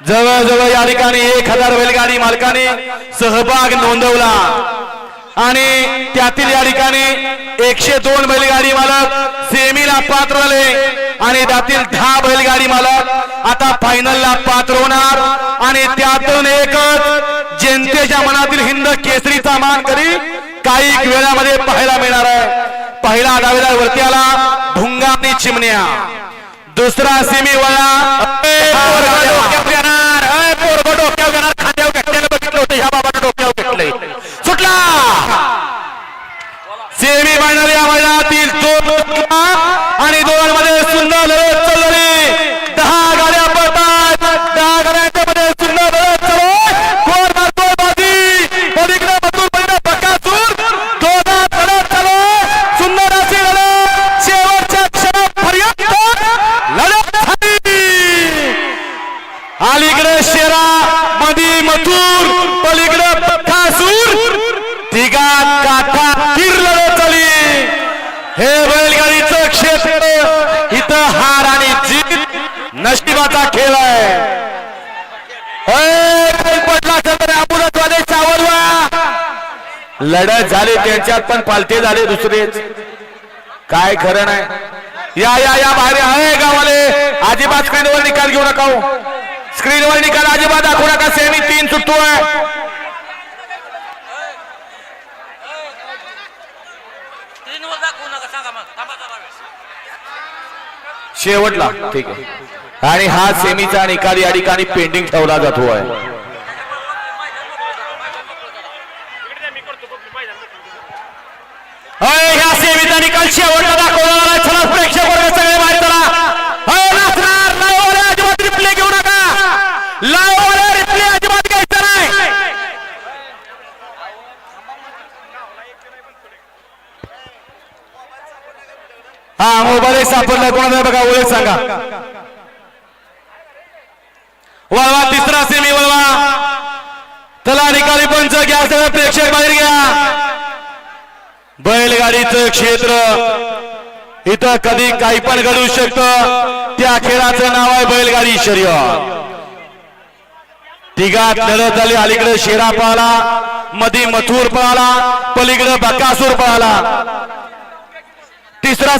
जवळजवळ या ठिकाणी एक हजार बैलगाडी मालकाने सहभाग नोंदवला. आणि त्यातील या ठिकाणी एकशे दोन बैलगाडी मालक सेमीला पात्र झाले आणि त्यातील दहा बैलगाडी मालक आता फायनलला पात्र होणार आणि त्यातून एकच जनतेच्या मनातील हिंद केसरीचा मान करी काही वेळामध्ये पाहायला मिळणार आहे. पहिला डावेदार वरती आला भुंगा आणि चिमण्या. दुसरा सेमी वळा सुटला सेमी फायनल या मैदानातील तो तुटला आणि दोघांमध्ये सुंदर लढत चालली. दहा गाड्या पडतात. दहा गाड्यांच्या मध्ये सुंदर लढत चालू कोण मारतो बाजी? पलीकडे बसून पलीकडे बकासूर. दोघात लढत चालू सुंदर अशी लढत. शेवटच्या क्षणापर्यंत लढत झाली. अलीकडे शेरा मधी मथुर. पलीकडे बकासूर तिघात काठा तीर लढत झाली हे बैलगाडीचं क्षेत्र इथं हार आणि जीत नशिबाचा खेळ आहे. पडला तर लढत झाली त्यांच्यात पण पालते झाले दुसरेच. काय खरं नाही. या या या बाहेर आहे गावाले अजिबात स्क्रीनवर निकाल घेऊ नका हो. स्क्रीनवर निकाल अजिबात दाखवू नका. सेमी तीन सुटतो आहे. स्क्रीनवर दाखवू नका. सांगा मग. थांबा जरा वेळ. शेवटला. ठीक आहे. आणि हा सेमीचा निकाल या ठिकाणी पेंडिंग ठेवला जातो आहे अय, ह्या सेमीचा निकाल शेवटला दाखवला आहे. चला प्रेक्षक वर्ग सगळे बाहेर चला. अय, नाचणार लाईव्हवाले अजिबात रिप्ले घेऊ नका. लाईव्हवाले रिप्ले अजिबात घ्यायचा नाही. हा मोबाईल सापडला कोणाला बघा ओळख सांगा. वळवा तिसरा सेमी वळवा. चला निकाली पंच घ्या सगळं प्रेक्षक बाहेर घ्या. बैलगाडीचं क्षेत्र. इथं कधी काही पण घडू शकतं. त्या खेळाचं नाव आहे बैलगाडी शर्यत. तिघात लढत झाली अलीकडे शेरा पळाला मधी मथुर पळाला पलीकडे बकासूर पळाला. तिसरा